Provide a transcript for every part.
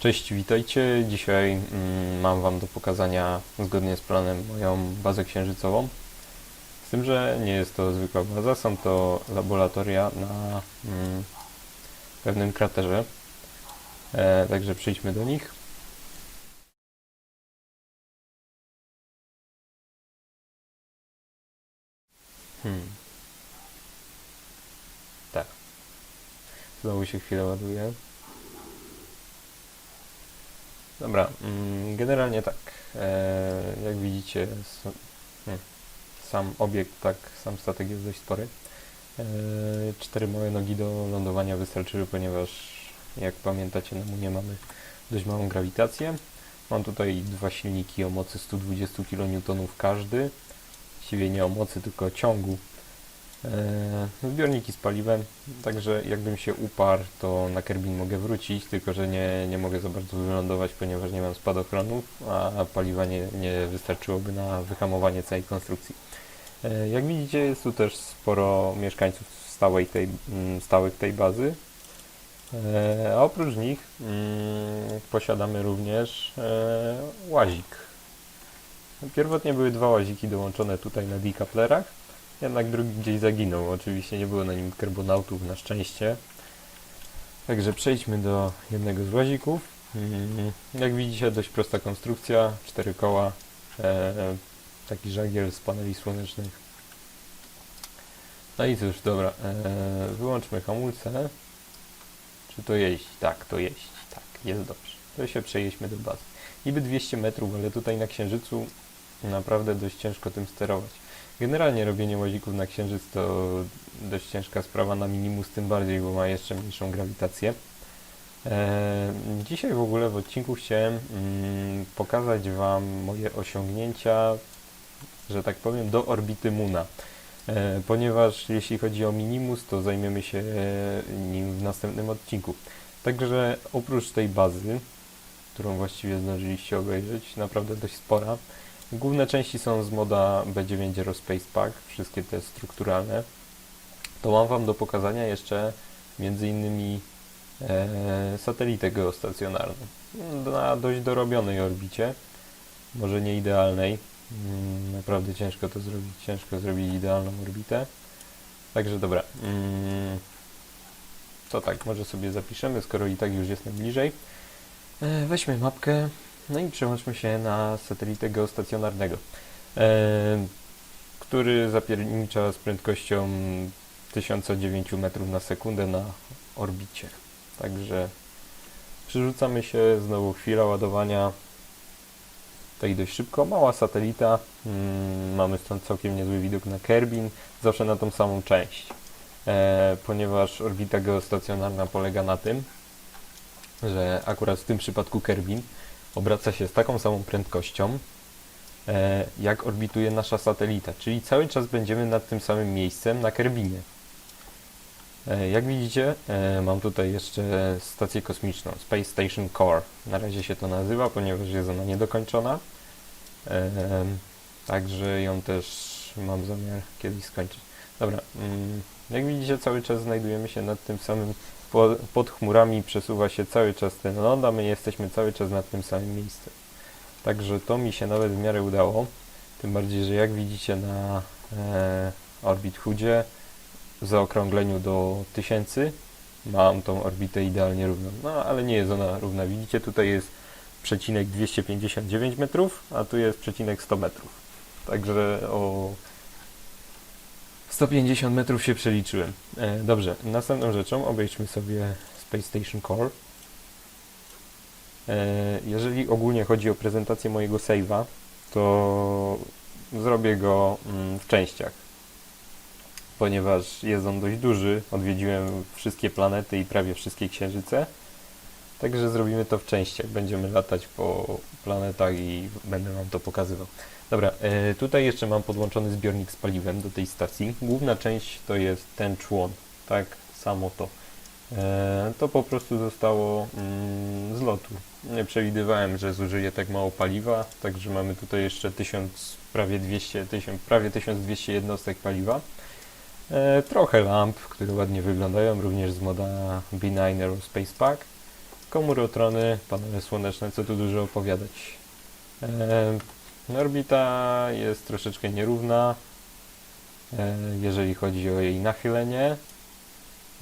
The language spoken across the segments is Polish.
Cześć, witajcie. Dzisiaj mm, mam Wam do pokazania, zgodnie z planem, moją bazę księżycową. Z tym, że nie jest to zwykła baza, są to laboratoria na mm, pewnym kraterze. E, także przejdźmy do nich. Hmm. Tak. Znowu się chwilę ładuje. Dobra, mm, generalnie tak. E, jak widzicie, sam obiekt, tak, sam statek jest dość spory. E, cztery małe nogi do lądowania wystarczyły, ponieważ jak pamiętacie, na Munie mamy dość małą grawitację. Mam tutaj dwa silniki o mocy 120 kN każdy. Właściwie nie o mocy, tylko o ciągu. E, zbiorniki z paliwem, także jakbym się uparł, to na Kerbin mogę wrócić, tylko że nie, nie mogę za bardzo wylądować, ponieważ nie mam spadochronów, a paliwa nie, nie wystarczyłoby na wyhamowanie całej konstrukcji. E, Jak widzicie, jest tu też sporo mieszkańców stałej tej, mm, stałych tej bazy, E, a oprócz nich mm, posiadamy również łazik. Pierwotnie były dwa łaziki dołączone tutaj na decouplerach, jednak drugi gdzieś zaginął. Oczywiście nie było na nim karbonautów, na szczęście. Także przejdźmy do jednego z łazików. Mm, Jak widzicie, dość prosta konstrukcja, cztery koła, e, taki żagiel z paneli słonecznych. No i cóż, dobra, e, wyłączmy hamulce. Czy to jeździ? Tak, to jeździ. Tak, jest dobrze. To się przejedźmy do bazy. Niby 200 metrów, ale tutaj na Księżycu naprawdę dość ciężko tym sterować. Generalnie robienie łazików na Księżyc to dość ciężka sprawa na minimus, tym bardziej, bo ma jeszcze mniejszą grawitację. E, dzisiaj w ogóle w odcinku chciałem mm, pokazać Wam moje osiągnięcia, że tak powiem, do orbity Muna. E, ponieważ jeśli chodzi o minimus, to zajmiemy się e, nim w następnym odcinku. Także oprócz tej bazy, którą właściwie zdążyliście obejrzeć, naprawdę dość spora, Główne części są z moda B9 Aerospace Pack, wszystkie te strukturalne. To mam Wam do pokazania jeszcze między innymi e, satelitę geostacjonarną na dość dorobionej orbicie, może nie idealnej. Mm, naprawdę ciężko to zrobić, ciężko zrobić idealną orbitę. Także dobra. Mm, to tak, może sobie zapiszemy, skoro i tak już jest najbliżej. E, weźmy mapkę, no i przełączmy się na satelitę geostacjonarnego, e, który zapiernicza z prędkością 1009 metrów na sekundę na orbicie. Także przerzucamy się, znowu chwila ładowania. Tutaj dość szybko, mała satelita. Mm, mamy stąd całkiem niezły widok na Kerbin, zawsze na tą samą część. E, ponieważ orbita geostacjonarna polega na tym, że akurat w tym przypadku Kerbin obraca się z taką samą prędkością, e, jak orbituje nasza satelita, czyli cały czas będziemy nad tym samym miejscem na Kerbinie. E, Jak widzicie, e, mam tutaj jeszcze stację kosmiczną, Space Station Core. Na razie się to nazywa, ponieważ jest ona niedokończona. Także ją też mam zamiar kiedyś skończyć. Dobra, mm, jak widzicie, cały czas znajdujemy się nad tym samym po, pod chmurami przesuwa się cały czas ten ląd, a my jesteśmy cały czas nad tym samym miejscem. Także to mi się nawet w miarę udało. Tym bardziej, że jak widzicie na e, Orbit Hoodzie w zaokrągleniu do 1000 mam tą orbitę idealnie równą. No ale nie jest ona równa. Widzicie, tutaj jest przecinek 259 metrów, a tu jest przecinek 100 metrów. Także o 150 metrów się przeliczyłem. E, dobrze, następną rzeczą obejdźmy sobie Space Station Core. E, jeżeli ogólnie chodzi o prezentację mojego save'a, to zrobię go mm, w częściach. Ponieważ jest on dość duży, odwiedziłem wszystkie planety i prawie wszystkie księżyce. Także zrobimy to w częściach. Będziemy latać po planetach i będę Wam to pokazywał. Dobra, e, tutaj jeszcze mam podłączony zbiornik z paliwem do tej stacji. Główna część to jest ten człon, tak, samo to. E, to po prostu zostało mm, z lotu. Nie przewidywałem, że zużyję tak mało paliwa, także mamy tutaj jeszcze 1000, prawie 200, 1000, prawie 1200 jednostek paliwa. E, trochę lamp, które ładnie wyglądają, również z moda B9 Aerospace Pack. Komurotrony, panele słoneczne, co tu dużo opowiadać. E, orbita jest troszeczkę nierówna, e, jeżeli chodzi o jej nachylenie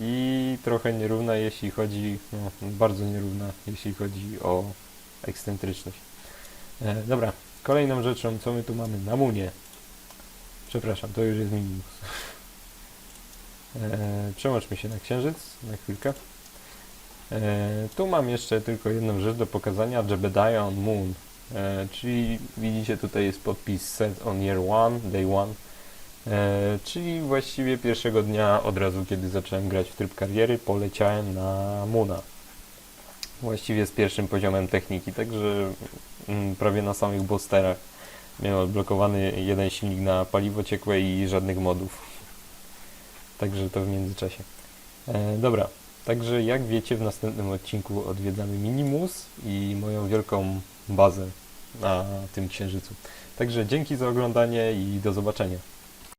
i trochę nierówna, jeśli chodzi, no, bardzo nierówna, jeśli chodzi o ekscentryczność. E, dobra, kolejną rzeczą, co my tu mamy na munie. Przepraszam, to już jest minimus. E, przełączmy się na księżyc na chwilkę. E, tu mam jeszcze tylko jedną rzecz do pokazania, Jebediah on Moon. E, czyli widzicie tutaj jest podpis set on year one, day one. E, czyli właściwie pierwszego dnia od razu kiedy zacząłem grać w tryb kariery poleciałem na Moona. Właściwie z pierwszym poziomem techniki, także mm, prawie na samych boosterach miałem odblokowany jeden silnik na paliwo ciekłe i żadnych modów. Także to w międzyczasie. E, dobra, także jak wiecie w następnym odcinku odwiedzamy Minimus i moją wielką bazę na tym księżycu. Także dzięki za oglądanie i do zobaczenia.